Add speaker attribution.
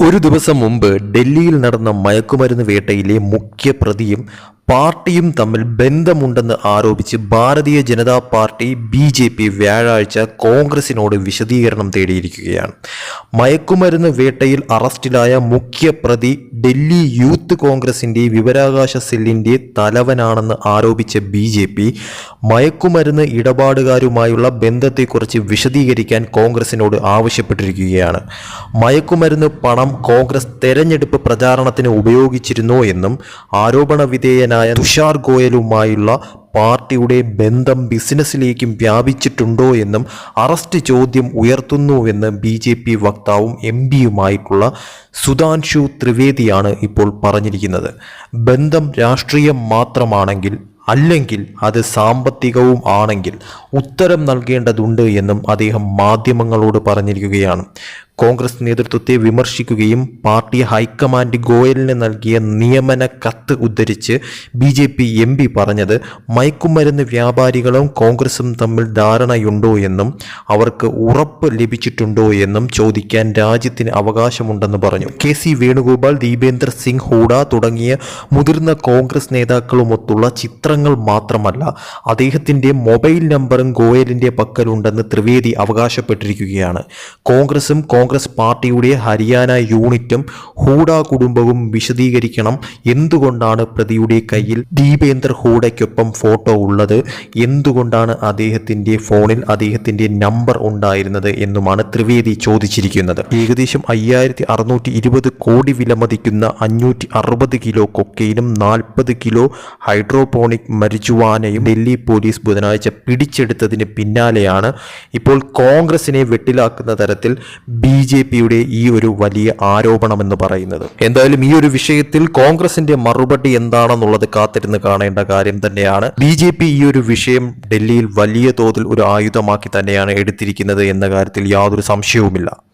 Speaker 1: ഒരു ദിവസം മുമ്പ് ഡൽഹിയിൽ നടന്ന മയക്കുമരുന്ന് വേട്ടയിലെ മുഖ്യ പ്രതിയും പാർട്ടിയും തമ്മിൽ ബന്ധമുണ്ടെന്ന് ആരോപിച്ച് Bharatiya Janata Party B J P വ്യാഴാഴ്ച കോൺഗ്രസിനോട് വിശദീകരണം തേടിയിരിക്കുകയാണ്. മയക്കുമരുന്ന് വേട്ടയിൽ അറസ്റ്റിലായ മുഖ്യ പ്രതി ഡൽഹി യൂത്ത് കോൺഗ്രസിന്റെ വിവരാകാശ സെല്ലിന്റെ തലവനാണെന്ന് ആരോപിച്ച ബി ജെ പി മയക്കുമരുന്ന് ഇടപാടുകാരുമായുള്ള ബന്ധത്തെക്കുറിച്ച് വിശദീകരിക്കാൻ കോൺഗ്രസിനോട് ആവശ്യപ്പെട്ടിരിക്കുകയാണ്. മയക്കുമരുന്ന് പണം കോൺഗ്രസ് തെരഞ്ഞെടുപ്പ് പ്രചാരണത്തിന് ഉപയോഗിച്ചിരുന്നോ എന്നും ആരോപണ വിധേയനായ തുഷാർ ഗോയലുമായുള്ള പാർട്ടിയുടെ ബന്ധം ബിസിനസ്സിലേക്കും വ്യാപിച്ചിട്ടുണ്ടോ എന്നും അറസ്റ്റ് ചോദ്യം ഉയർത്തുന്നുവെന്ന് ബി ജെ പി വക്താവും എം പിയുമായിട്ടുള്ള സുധാൻഷു ത്രിവേദിയാണ് ഇപ്പോൾ പറഞ്ഞിരിക്കുന്നത്. ബന്ധം രാഷ്ട്രീയം മാത്രമാണെങ്കിൽ അല്ലെങ്കിൽ അത് സാമ്പത്തികവും ആണെങ്കിൽ ഉത്തരം നൽകേണ്ടതുണ്ട് എന്നും അദ്ദേഹം മാധ്യമങ്ങളോട് പറഞ്ഞിരിക്കുകയാണ്. കോൺഗ്രസ് നേതൃത്വത്തെ വിമർശിക്കുകയും പാർട്ടി ഹൈക്കമാൻഡ് ഗോയലിന് നൽകിയ നിയമന കത്ത് ഉദ്ധരിച്ച് B J P M P പറഞ്ഞത് മയക്കുമരുന്ന് വ്യാപാരികളും കോൺഗ്രസും തമ്മിൽ ധാരണയുണ്ടോ എന്നും അവർക്ക് ഉറപ്പ് ലഭിച്ചിട്ടുണ്ടോ എന്നും ചോദിക്കാൻ രാജ്യത്തിന് അവകാശമുണ്ടെന്ന് പറഞ്ഞു. കെ സി വേണുഗോപാൽ ദീപേന്ദർ സിംഗ് ഹൂഡ തുടങ്ങിയ മുതിർന്ന കോൺഗ്രസ് നേതാക്കളുമൊത്തുള്ള ചിത്രങ്ങൾ മാത്രമല്ല അദ്ദേഹത്തിന്റെ മൊബൈൽ നമ്പറും ഗോയലിന്റെ പക്കലുണ്ടെന്ന് ത്രിവേദി അവകാശപ്പെട്ടിരിക്കുകയാണ്. കോൺഗ്രസ് പാർട്ടിയുടെ ഹരിയാന യൂണിറ്റും ഹൂഡ കുടുംബവും വിശദീകരിക്കണം. എന്തുകൊണ്ടാണ് പ്രതിയുടെ കയ്യിൽ ദീപേന്ദർ ഹൂഡയ്ക്കൊപ്പം ഫോട്ടോ ഉള്ളത്? എന്തുകൊണ്ടാണ് അദ്ദേഹത്തിന്റെ ഫോണിൽ അദ്ദേഹത്തിന്റെ നമ്പർ ഉണ്ടായിരുന്നത് എന്നുമാണ് ത്രിവേദി ചോദിച്ചിരിക്കുന്നത്. ഏകദേശം അയ്യായിരത്തി അറുന്നൂറ്റി ഇരുപത് കോടി വിലമതിക്കുന്ന അഞ്ഞൂറ്റി അറുപത് കിലോ കൊക്കെയിനും നാൽപ്പത് കിലോ ഹൈഡ്രോപോണിക് മരിജുവാനയും ഡൽഹി പോലീസ് ബുധനാഴ്ച പിടിച്ചെടുത്തതിന് പിന്നാലെയാണ് ഇപ്പോൾ കോൺഗ്രസിനെ വെട്ടിലാക്കുന്ന തരത്തിൽ ജെ പിയുടെ ഈ ഒരു വലിയ ആരോപണമെന്ന് പറയുന്നത്. എന്തായാലും ഈ ഒരു വിഷയത്തിൽ കോൺഗ്രസിന്റെ മറുപടി എന്താണെന്നുള്ളത് കാത്തിരുന്ന് കാണേണ്ട കാര്യം തന്നെയാണ്. ബി ജെ പി ഈ ഒരു വിഷയം ഡൽഹിയിൽ വലിയ തോതിൽ ഒരു ആയുധമാക്കി തന്നെയാണ് എടുത്തിരിക്കുന്നത് എന്ന കാര്യത്തിൽ യാതൊരു സംശയവുമില്ല.